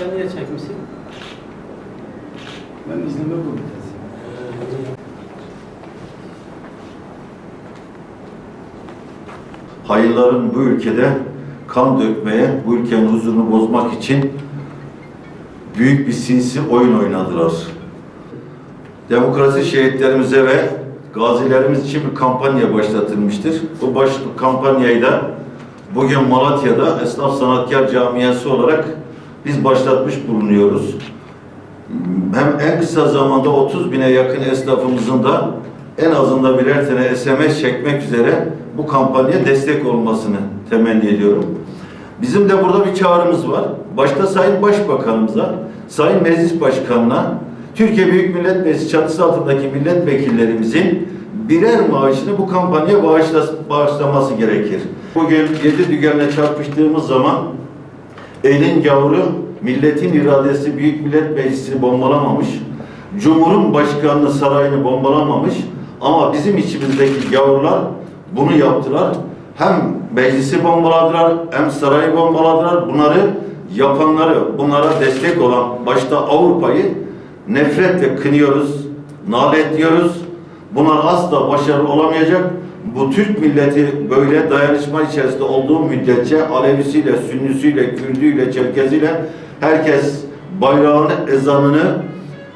Sen niye çekmişsin? Ben izleme komitesi. hayırların bu ülkede kan dökmeye, bu ülkenin huzurunu bozmak için büyük bir sinsi oyun oynadılar. Demokrasi şehitlerimize ve gazilerimiz için bir kampanya başlatılmıştır. Bu baş, kampanyayı da bugün Malatya'da Esnaf Sanatkar Camiası olarak biz başlatmış bulunuyoruz. Hem en kısa zamanda 30 bine yakın esnafımızın da en azından birer tane SMS çekmek üzere bu kampanya destek olmasını temenni ediyorum. Bizim de burada bir çağrımız var. Başta Sayın Başbakanımıza, Sayın Meclis Başkanı'na, Türkiye Büyük Millet Meclisi çatısı altındaki milletvekillerimizin birer maaşını bu kampanyaya bağışla- bağışlaması gerekir. Bugün yedi dügenle çarpıştığımız zaman elin gavuru milletin iradesi Büyük Millet Meclisi'ni bombalamamış, Cumhur'un başkanlığı sarayını bombalamamış ama bizim içimizdeki gavurlar bunu yaptılar. Hem meclisi bombaladılar hem sarayı bombaladılar. Bunları yapanları, bunlara destek olan başta Avrupa'yı nefretle kınıyoruz, naletliyoruz. Bunlar asla başarılı olamayacak. Bu Türk milleti böyle dayanışma içerisinde olduğu müddetçe Alevisiyle, Sünnisiyle, Kürdüyle, Çerkeziyle herkes bayrağını, ezanını,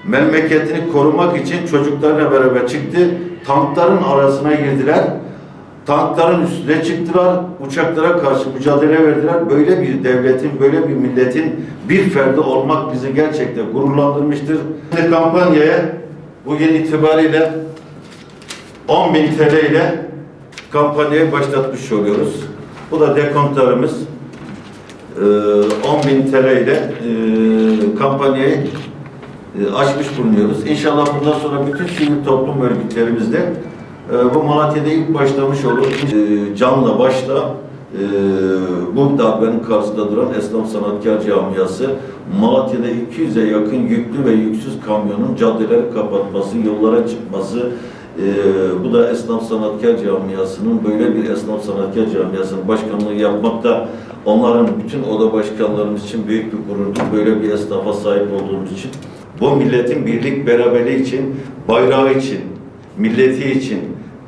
memleketini korumak için çocuklarla beraber çıktı. Tankların arasına girdiler. Tankların üstüne çıktılar. Uçaklara karşı mücadele verdiler. Böyle bir devletin, böyle bir milletin bir ferdi olmak bizi gerçekten gururlandırmıştır. Şimdi kampanyaya bugün itibariyle 10 bin TL ile kampanyayı başlatmış oluyoruz. Bu da dekontlarımız. Ee, 10 bin TL ile e, kampanyayı e, açmış bulunuyoruz. İnşallah bundan sonra bütün sivil toplum örgütlerimizde e, bu Malatya'da ilk başlamış olur. E, canla başla e, bu darbenin karşısında duran Esnaf Sanatkar Camiası Malatya'da 200'e yakın yüklü ve yüksüz kamyonun caddeleri kapatması, yollara çıkması, e, bu da Esnaf Sanatkar Camiası'nın böyle bir Esnaf Sanatkar Camiası'nın başkanlığı yapmakta onların bütün oda başkanlarımız için büyük bir gururdur. Böyle bir esnafa sahip olduğumuz için. Bu milletin birlik beraberliği için, bayrağı için, milleti için,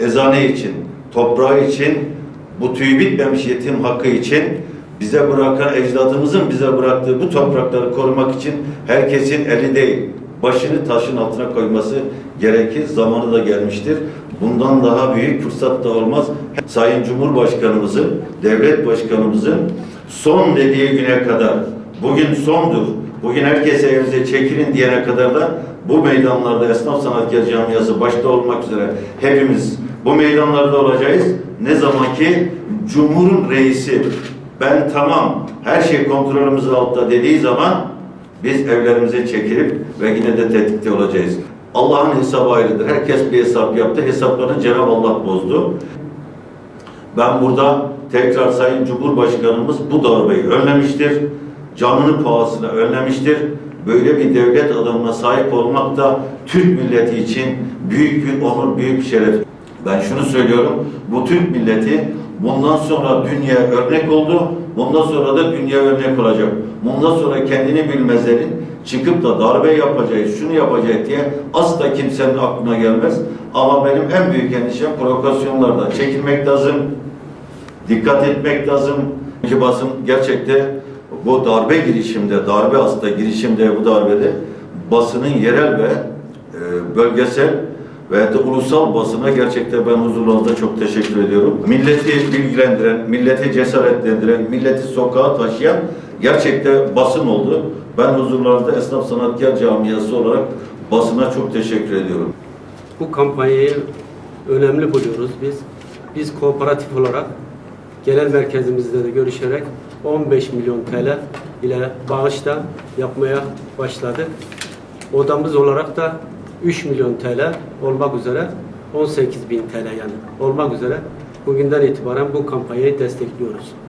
ezane için, toprağı için, bu tüy bitmemiş yetim hakkı için bize bırakan ecdadımızın bize bıraktığı bu toprakları korumak için herkesin eli değil, başını taşın altına koyması gerekir. Zamanı da gelmiştir. Bundan daha büyük fırsat da olmaz. Sayın Cumhurbaşkanımızın, devlet başkanımızın son dediği güne kadar, bugün sondur, bugün herkese evinize çekilin diyene kadar da bu meydanlarda Esnaf Sanatkar Camiası başta olmak üzere hepimiz bu meydanlarda olacağız. Ne zaman ki Cumhur'un reisi ben tamam her şey kontrolümüz altında dediği zaman biz evlerimize çekilip ve yine de tetikte olacağız. Allah'ın hesabı ayrıdır. Herkes bir hesap yaptı. Hesaplarını Cenab-ı Allah bozdu. Ben burada tekrar Sayın Cumhurbaşkanımız bu darbeyi önlemiştir. Canını pahasına önlemiştir. Böyle bir devlet adamına sahip olmak da Türk milleti için büyük bir onur, büyük bir şeref. Ben şunu söylüyorum. Bu Türk milleti bundan sonra dünya örnek oldu. Bundan sonra da dünya örnek olacak. Bundan sonra kendini bilmezlerin çıkıp da darbe yapacağız, şunu yapacağız diye asla kimsenin aklına gelmez. Ama benim en büyük endişem provokasyonlardan çekilmek lazım, dikkat etmek lazım. Çünkü basın gerçekte bu darbe girişimde, darbe aslında girişimde bu darbede basının yerel ve e, bölgesel ve de ulusal basına gerçekten ben huzurlarınızda çok teşekkür ediyorum. Milleti bilgilendiren, milleti cesaretlendiren, milleti sokağa taşıyan gerçekten basın oldu. Ben huzurlarınızda Esnaf Sanatkar Camiası olarak basına çok teşekkür ediyorum. Bu kampanyayı önemli buluyoruz biz. Biz kooperatif olarak genel merkezimizde de görüşerek 15 milyon TL ile bağışta yapmaya başladık. Odamız olarak da 3 milyon TL olmak üzere 18 bin TL yani olmak üzere bugünden itibaren bu kampanyayı destekliyoruz.